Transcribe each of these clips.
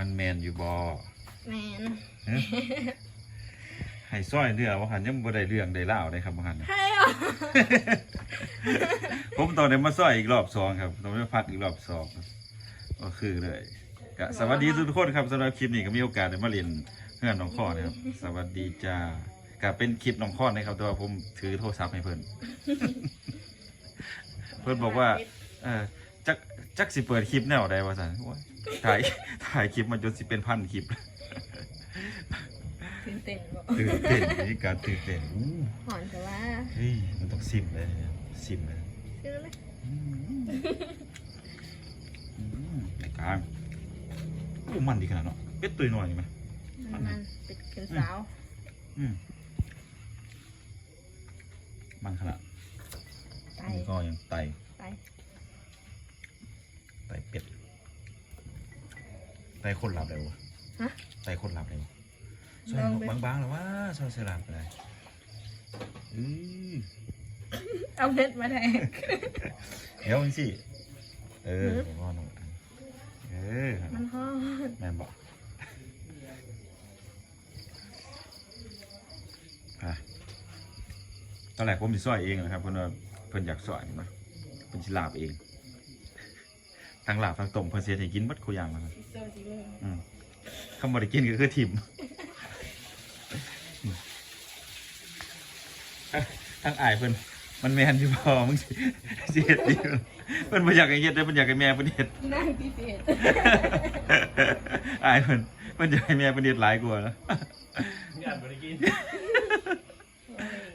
มันแมนอยู่บ่แมนฮะให้ซอยเนื้อว่าหันยังบ่ได้เรื่องได้เล่าวได้ครับว่าหันน่ะให้อะผมตอนนี้มาซอยอีกรอบสองครับต้องไปพักอีกรอบสองครับก็คือเลยก็สวัสดีทุกคนครับสำหรับคลิปนี้ก็มีโอกาสได้มาเรียนเพื่อนน้องข้อนะครับ สวัสดีจ้าก็เป็นคลิปน้องข้อนะครับแต่ว่าผมถือโทรศัพท์ให้เพิ่น เพิ่นบอกว่า เออจักจักสิเปิดคลิปแนวใดวะสันโอ้ย ถ่ายถ่ายคลิปมาจนสิเป็นพันคลิปตื่นเต้นบอกตื่นเต้นมีการตื่นเต้นอู้หอนแต่ว่าเฮ้ยมันต้องซิมเลยซิมเลยชื่อเลยอืมอืมในกลางโอ้มันดีขนาดเนาะเป็ดตัวหน่อยไหมมันมันเป็นเข็มสาวอืมมันขนาดไตนี่ก็ยังไตไตไตเป็ด ไตคนหลับเลยวะฮะ ไตคนหลับเลยวะซอลยองดูบางๆแล้วว่าซอยเสลามไปเลยอือเอาเม็ดมาแทนเดี๋ยวมันสิเออหือเดี๋ยวก่อนเออมันหอนแม่นบอกอะตอนแรกผมสิซอยเองนะครับเพิ่นว่าเพิ่นอยากซอยมาเพิ่นสิลาบเอง ทั้งลาบทั้งต้มเพิ่นสิเฮ็ดให้กินหมดคุอย่างแล้วครับซิโซซิโมอืมคำบ่ได้กินก็คือทิมทั้งอายเพิ่นมันแม่นอยู่บ่มึงสิสิเฮ็ดดีเพิ่นบ่อยากให้เฮ็ดได้เพิ่นอยากให้แม่เพิ่นเฮ็ดนั่งพิเศษอายเพิ่นเพิ่นอยากให้แม่เพิ่นเฮ็ดหลายกว่านะงานบริกิน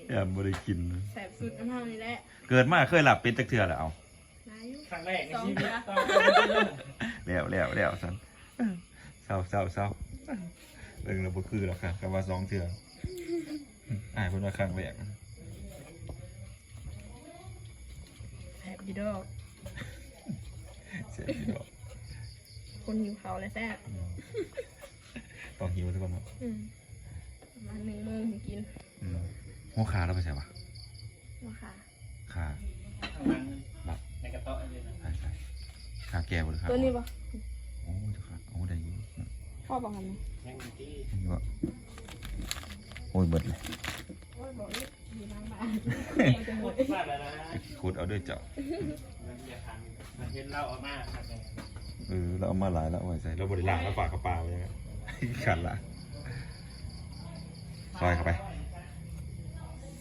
อย่าบ่ได้กินแสบสุดน้ำเท่านี้แหละเกิดมาเคยหลับเป็นจักเทื่อแล้วเอานายอยู่ค รั้งแรกในสองชีวิตเดือนตอนเป็นเรื่องแล้วแล้วแล้วซั่นเศร้าเศร้าเศร้าเรื่องเราบ่คือหรอกค่ะคำว่าสองเทื่ออายเพิ่นว่าครั้งแรกแสบอยูดอกเสียดีดอกคนหิวเขาเลยแซ่บต้องหิวซะก่อนเนาะอืมประมาณหนึ่งโมงถึงกินอืมหัวขาเราไปใส่ปะมาค่ะขา ทางมันในกระเตาะเลยนะ ใช่ใช่ ขาแก่บ่หรือขาตัวนี้ปะโอ้ยเจ้าค่ะโอ้ได้อยู่พ่อบอกกันไหมยังมีที่นี่ก็โอ้ยเบิดเลยโอ้ยบอกนี่อยู่ล้างบ้านหมดบ้านแล้วนะขุดเอาด้วยเจ้ามันจะทำมันเห็นเหล่าเอามาครับเออเราเอามาหลายแล้วเอาไว้ใส่เราบริลางแล้วฝากกระเป๋าไว้ยังไงขัดละซอยเข้าไป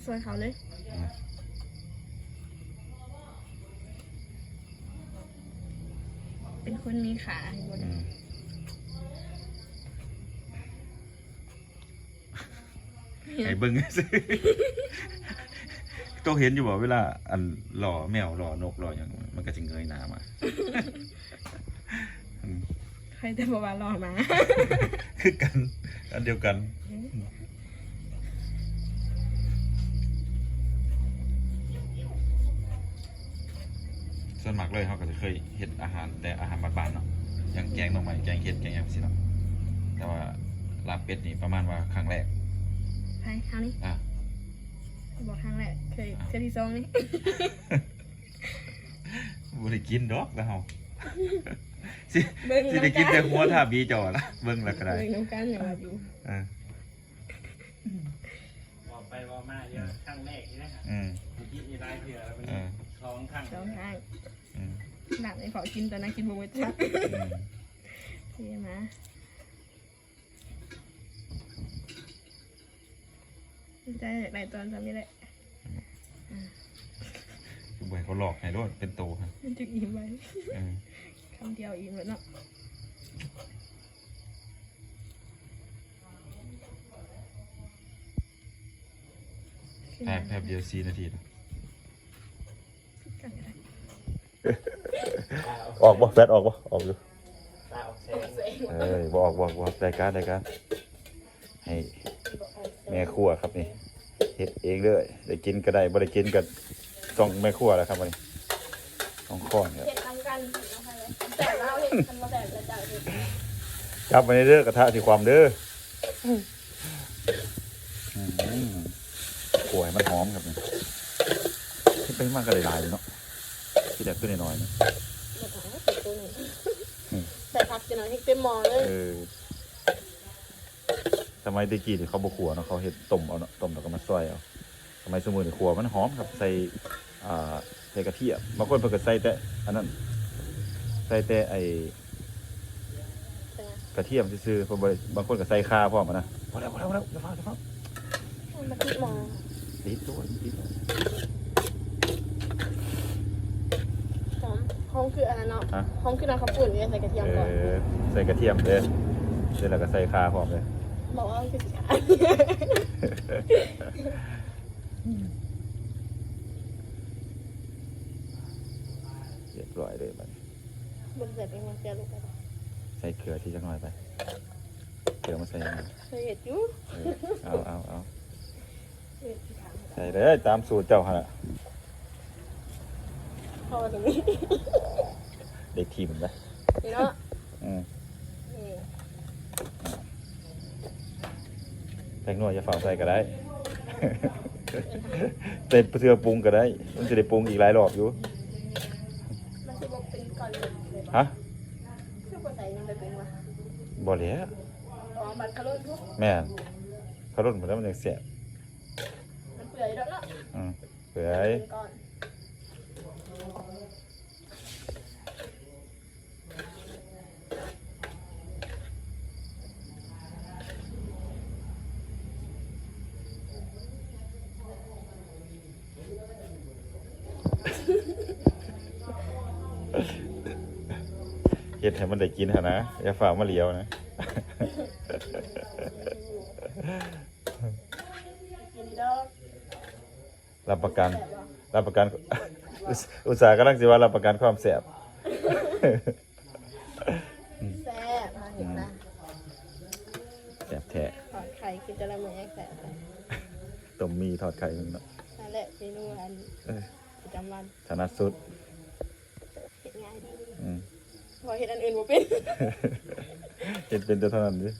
สวยเขาเลย อืม เป็นคนมีขาอยู่บนอืมไอ้เบิ้งซื้อต้องเห็นอยู่บ่เวลา อันหล่อแมวหล่อนกหล่ออย่างมันก็จะเงยหน้ามาอืมใครจะบอกว่าหล่อมา คือกัน อันเดียวกัน ส่วนมากเลยเขาก็จะเคยเห็ดอาหารแต่อาหารบ้านๆเนาะอย่างแกงหน่อไม้แกงเห็ดแกงหยังสิเนาะแต่ว่าลาบเป็ดนี่ประมาณว่าครั้งแรกใครคราวนี้อะบอกครั้งแรกเคยเคยที่สองนี่บ่ได้กินดอกแล้วเฮาสิเบิ้งสิได้กินแต่หัวท่าบีจอละเบิ่งแล้วก็ได้เบิ้งน้ำกันอย่างว่าอยู่เออบอกไปว่ามาเยอะครั้งแรกนี่นะครับอืมเมื่อกี้มีรายเถื่อแล้วมันเออท้องข้างสองข้างอืม หนักเลยขอกินตอนนั้นกินบุ้งจักอืมเท่มาใจหลายตอนจำนี่แหละคือบ่ให้เขาหลอกให้โดดเป็นโตครับมันจึงอิ่มไว้เออคำเดียวอิ่มแล้วเนาะแป๊บแป๊บเดียว4นาทีเนาะกันก็ได้ ออกบ่แฟดออกบ่ออกอยู่ตาออกแสงเอ้ยบอกบอกบอกรายการรายการให้แม่ครัวครับนี่เฮ็ดเองเลยได้กินก็ได้บ่ได้กินก็ต้องแม่ครัวแหล้วครับวันนี้ต้องข้อนครับเห็ดทำกันแต่เราเห็ดทำมาแบบระดับเห็ดจับมาในเด้อกระทะที่ความเด้ออืมโอ้ยมันหอมครับนี่ที่ไปมากก็หลายๆเลยเนาะที่แดกขึ้นหน่อยๆนะ แต่พักเจจะนอนให้เต็มหม้อเลยเออสมัยตะกี้ที่เขาบขัวเนาะเขาเฮ็ดต้มเอาเนาะต้มแล้วก็มาซอยเอาสมัยสมุนขัวมันหอมครับใส่อ่าใส่กระเทียมบางคนเพิ่นก็ใส่แต่อันนั้นใส่แต่ไอ้เป็นไงกระเทียมซื่อๆเพิ่นบ่ได้บางคนก็ใส่ข่าพร้อมอะนะพอแล้วพอแล้วพอแล้วอย่าฟังอย่าฟังมันติดหม้อติดตัวติดตัว หอมหอมคืออันนั้นเนาะฮะ หอมคือน้ำข้าวปุ้นเนี่ยใส่กระเทียมเอก่อนอใส่กระเทียมเด้อเสร็จแล้วก็ใส่ข่าพร้อมเลย บอกว่ามันคือสีขาวเรียบร้อยเลยบัดนี้บนเสร็จเป็นมันเสียลูกไปใส่เกลือที่จักหน่อยไป เกลือมาใส่ยังไงเคยเห็นอยู่เออเอาเอาเอาเคยเห็นสีขาวใส่เลยตามสูตรเจ้าฮะ พอตรงนี้เด็ กทีมไปนี่เนาะอืมนี่แป้งนวดจะฝากใส่ก็ได้ใส่เสื้อปรุงก็ได้ มันจะได้ปรุงอีกหลายรอบอยู่ มันคือบอกเป็นก่อนเลยเลยบอกฮะคือบอกใส่ยังไปเป็นวะบ่แล้วอ๋อบัตรคาร์โลทุกแม่นเขาลดหมดแล้วมันยังเสียบมันเปื่อยแล้วเนาะอืมเปื่อยเป็นก่อน เฮ็ดให้มันได้กินหะนะอย่าฝากมาเหลียวนะยินดีดอกรับประกันแบบว่ารับประกัน อุตอุตสาห์กำลังสิว่ารับประกันความแสบ แซ่บมาเห็นนะแสบแท้ถอดไข่คือจะละมือแอกแซ่บเลยต้มมีทอดไข่มึงเนาะนั่นแหละเมนูอันเออประจำวันถนัดสุดเห็นง่ายดี อืม พอเห็นอันอื่นบ่เป็นเฮ็ดเป็นแต่เท่านั้นดิ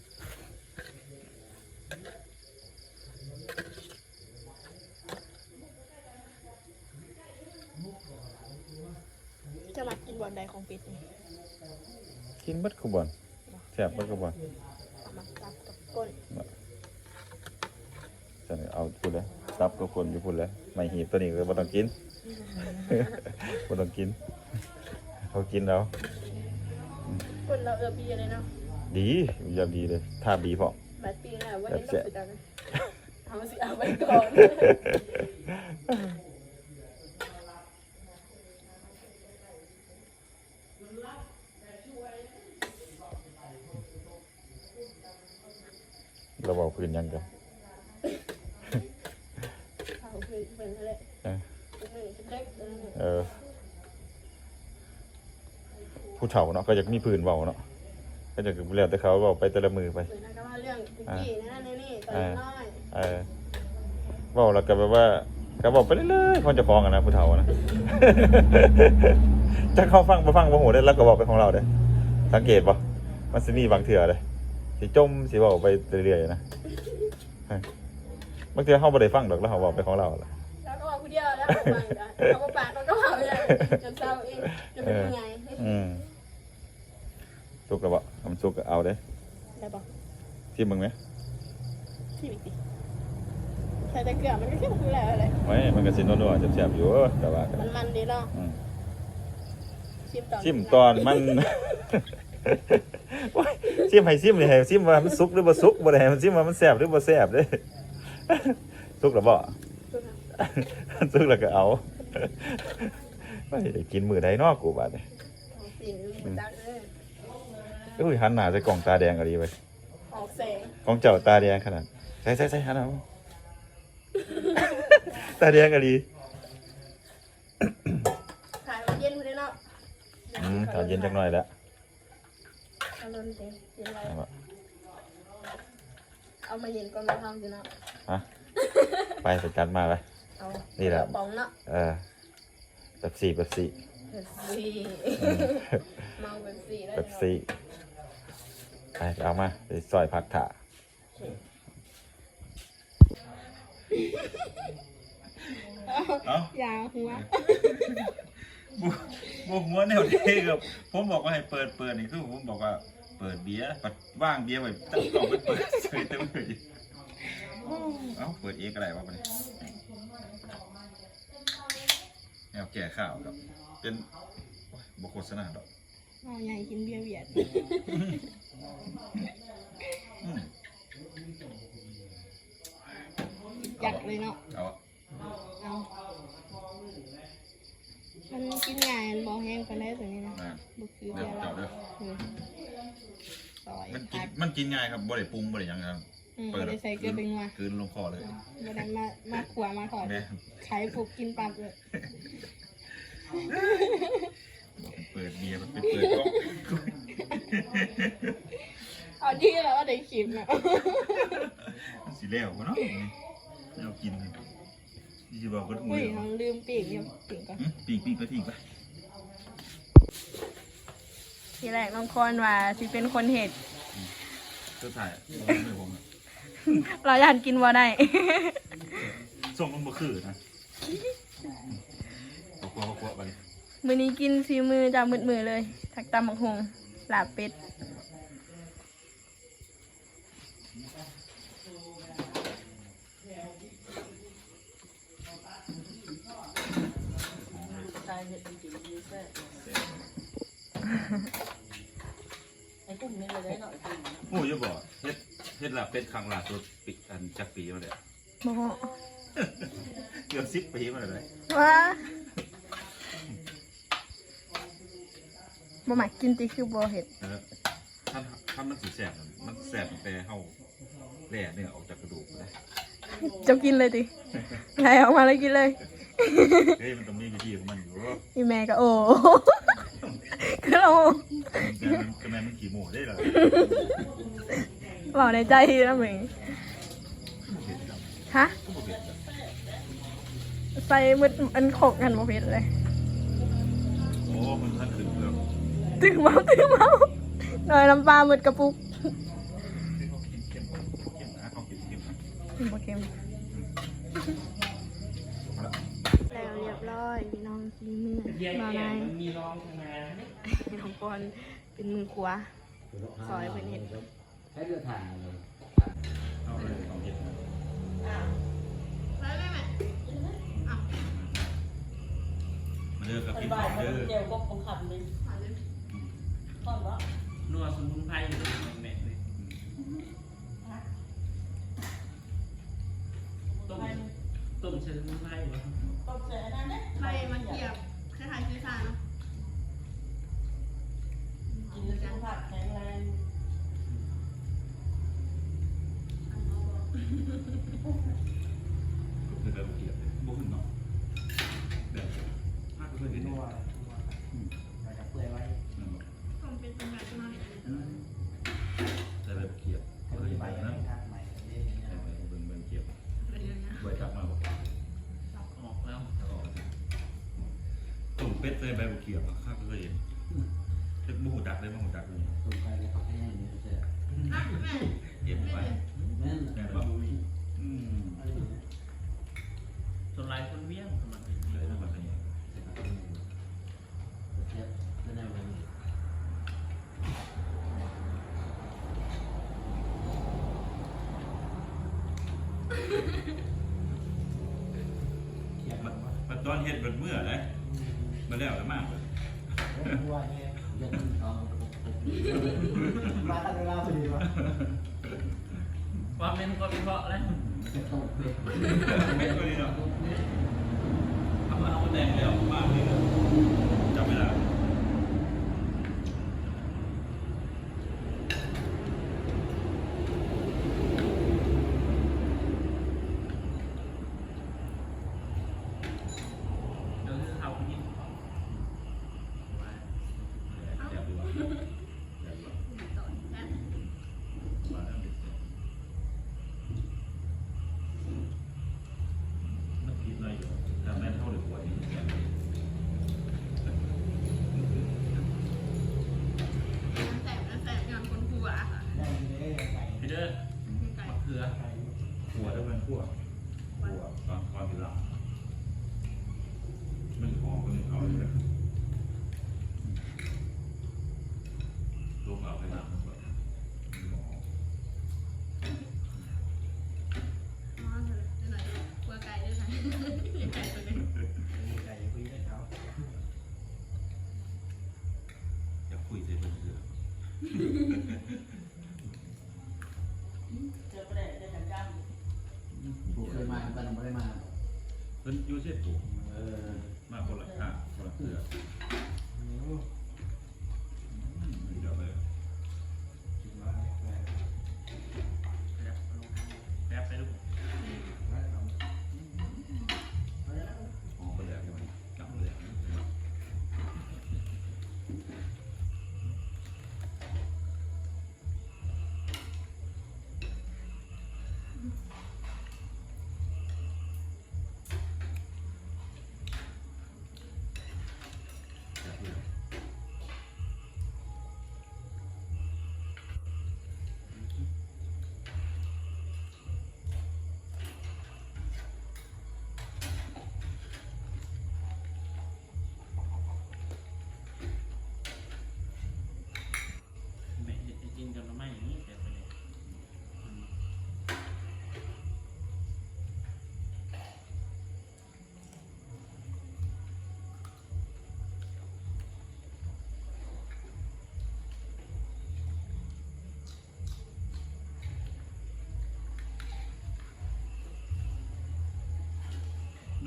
จะมากินบอลใดของปิดนี่กินเบัดคุบอนแสบเบัดคุบอนเอามาตับกับก้นฉันเอาพูดเลยตับกับคนอยู่พูดเลยไม่หีบตัวนี้ก็บ่ต้องกินบ่ต้องกิน เขากินแล้ว ก้นเราเออปีเลยเนาะดียามดีเลยท่าบีพอบัดปีน่ะวันนี้แบบแซ่ต้องบสุดจังเอาสิเอาไว้ก่อนเราบอกพื้นยังกันเอาคือเป็นอะไรเออเป็นหนึ่งเป็นเล็กเป็นหนึ่งเออ ผู้เฒ่าเนาะก็อยากมีพื้นเบาเนาะก็จะเรียกแต่เขาเบาไปแต่ละมือไปเป็นอะไรก็ว่าเรื่องคุกกี้นะนี่นี่ตอนน้อยเออเบาแล้วก็แบบว่าก็บอกไปเรื่อยๆคนจะฟ้องกันนะผู้เฒ่านะ จะเข้าฟังบ่ฟังบ่หูได้แล้วก็บอกไปของเราเด้สังเกตบ่มันสิมีบางเถื่อเลยสิจมสิเว้าไปเรื่อยๆนะเออบางเทื่อเฮาบ่ได้ฟังดอกแล้วเฮาเว้าไปของเราล่ะแล้วก็ว่าผู้เดียวแล้วไปเขาก็ปากเขาก็เผาเลยจนเศร้าเองจะเป็นยังไง อืม สุกแล้วบ่ทำสุกก็เอาเด้ได้ปะที่มึงไหมที่บิ๊กใส่แต่เกลือมันก็เข้มข้นแล้วเลยไม่มันก็สินัวๆแซ่บๆอยู่แต่ว่าก็มันมันดีเนาะอืมชิมตอนชิมตอนมันโอ้ยชิมให้ชิมนี่ให้ชิมว่ามันสุกหรือบ่สุกบ่ได้ให้มันชิมว่ามันแซ่บหรือบ่แซ่บเด้สุกแล้วบ่สุกแล้วก็เอาไม่ได้กินมื้อใดเนาะกูบาดนี้ ของสีมันจัก เลยอุ้ยหันหน้าใส่กล่องตาแดงก็ดีไปออกแสงกล่องเจ้าตาแดงขนาดใส่ใส่ใส่หันเอา ตาแดงก็ดีถ่ายมันเย็นพอดีเนาะอืมตอนเย็นจักหน่อยแล้วเอาลนเต็มเย็นไรเอาบ่เอามาเย็นก่อนมาทำสิเนาะฮะไปไปจัดมาไป เอานี่แหละปองเนาะเออแบบสี่แบบสี่เบปซี่เมาเบปซี่ได้แบบสี่ ไปเอามาไปซอยผักถาเอ้ายาวหัวบวหัวแนวเด้กับผมบอกว่าให้เปิดเปิดนี่คือผมบอกว่าเปิดเบียร์ปัดว่างเบียร์ไว้ตั้งกล่องไปเปิดเฉยเต็มเลยเอ้าเปิดเองก็ได้วะไปแนวแก่ข้าวครับเป็นโอ้ยบโฆษณาดอก เอาใหญ่กินเบียร์เวียดอืมจัดเลยเนาะ เอาอะเอา มันกินง่ายมันบอกแห้งกันได้ตัวนี้นะมาบุคือเดี๋เบียยวร์เจาะเราเด้อเออซอยมันกินผักมันกินง่ายครับบ่ได้ปรุงบ่ได้หยังครับอืมบ่ได้ใส่เกลือเป็นว่ากลืนลงคอเลยบ่ได้มามาขวามาขอดแม่ขายปุกกินปั๊บเลย เปิดเบียร์มันไปเปิดกล้องเอาดีแล้วว่าได้คลิปเนาะมันสิแล้วบ่เนาะนี่เรากินนี่สิบอกก็ถูกอุ้ยเลยเราลืมปีกเนี่ยปีกก่อนหึปีกปีกไปทิ้งไปทีแรกน้องคอนว่าสิเป็นคนเห็ดก็ถ่ายไม่ผมอะเราอยากกินว่าได้ส่งมันบ่คือนะขอขอขอไปเลย มื้อนี้กินซีมือจากมืดมือเลยทักตำบักฮงลาบเป็ดไอ้กุ้งนี่เลยได้หน่อยกุ้งโอ้ยอย่าบอกเฮ็ดเฮ็ดลาบเป็ดครั้งล่าสุดปีอันจักปีมาแล้วบ่ฮเกือบสิบปีมาแล้วเลยว่า บ่มักกินติคือบ่เห็ดนะครับท่านท่านมันสิแสบนะมันแสบตั้งแต่เฮาแหล่เนื้อออกจากกระดูกนะเจ้ากินเลยติไหลออกมาเลยกินเลย เฮ้ยมันต้องมีวิธีของมันอยู่ว่าอีแม่ก็โอ้คือเราแต่มันแต่มันมันกี่โมงได้เหรอบอกในใจนะมึงเผ็ดครับฮะ ก็บ่เผ็ดครับใส่มืดอันโขกกันบ่เผ็ดเลย โอ้มันท่านถึงแล้ว ตึงเมาตึงเมาหน่อยน้ำปลาหมดกระปุกกินเข้มเข้มนะเขาเค็มแล้วเรียบร้อยพี่น้องซีมือยนอนแก่นายมันมีรองข้างหน้าน้องปอนเป็นมือขวาซอยเป็นเห็ดให้เรือถ่านเลยเอาเลยเอาเห็ดมาเด้อกับพี่บ้าน้องเด้อเจียวก็คงขับเลย ทอนวะนัวสมุนไพร ตุ่มเป็ดเลยใบบุเกียบข้าก็เคยเห็นเล็กมูหูดักเลยมูหูดักเลยสุขภาพแข็งแรงนี่เสร็จเก็บไปแม่นแม่นบอกอืมส่วนหลายคนเวียงสมัครเลยทั้งหมดเลยเทียบไม่ได้เลยเขียนมัมานว่ามันตอนเฮ็ดเบิดเมื่อนะ มาแล้วแล้วมากเลยนัวเนี่ยยันทองมาตั้งเวลาพอดีวะความเป็นก็วิเคราะห์แล้วต้องเป็ดเป็ดก็ดีเนาะทำมาเอาแดงแล้วมากเลยจำไม่ได้เดี๋ เ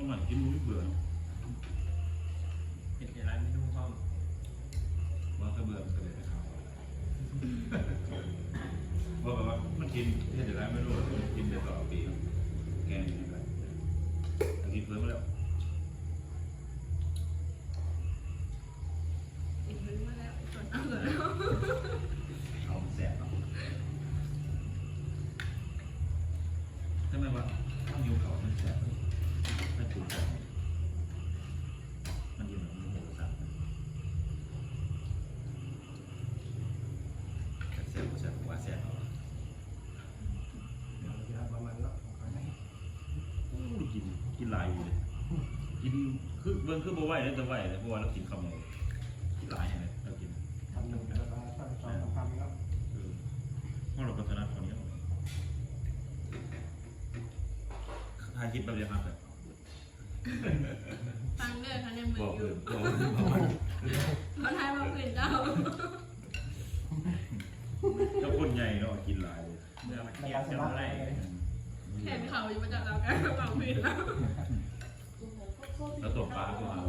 น้ำมันกินมุ้ยเบื่อเป็นอะไรไม่รู้พ่อว่าถ้าเบื่อมันก็เลยไปเขาว่าแบบว่ามันกินที่เดี๋ยวไม่รู้ว่ามันกินได้ต่อปีแกงยังไงแต่กินเพิ่มมาแล้ว อีกมื้อมาแล้วส่วนเอาเลยแล้ว เอามันแสบเนาะทำไมวะข้าวยูเขามันแสบไม่ถูกใจมันอยู่ในมือหมูสับแสบแสบว่าแสบเอา เดี๋ยวจะประมาณนั้นของเขาให้ อู้กินกินหลายอยู่เลย กินคือเบิ้งคือบ่ไหวเลยแต่ไหวเลยเพราะว่าเรากินข้าวหมูกินหลายอย่างเลยเรากินทำหนึ่งแล้วก็สองสองทำแล้วคือเมื่อเราก็ถนัดคนนี้ถ่ายคลิปแบบเดียวกันแบบฟังเด้อเขาในมืบออกอเลยู่ยบอกเลยบอกเลยเขาทายมาคืนเจ้าถ้าคนใหญ่เนาะกินหลายเลยเมื่อมาเทียบจะอะไรแขนเขาอยู่มาจากเรากันฟังคืนแล้ว แล้วตกปลาก็เอา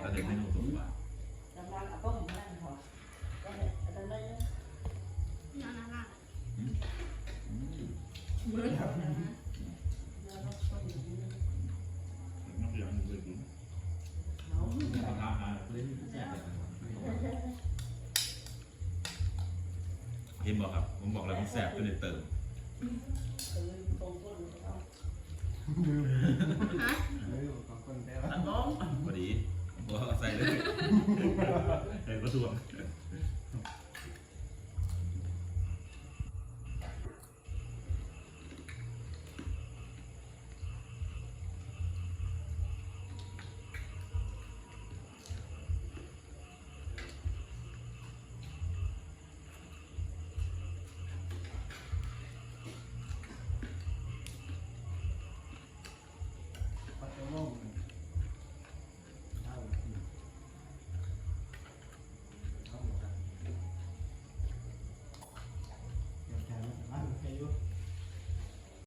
แล้วเด็กไม่รู้ตกปลาจำนำต้มนั่นพอก็เนี่ยจำได้ยานาล่ะอืมมือนักเรียนเลยกินอาหารเล่นแซ่บเห็นบอกครับ ผมบอกแล้วมันแซ่บจนได้เติมฮะเฮ้ยของคนแต่ละพอดีบอกใส่เลยใส่กระทวง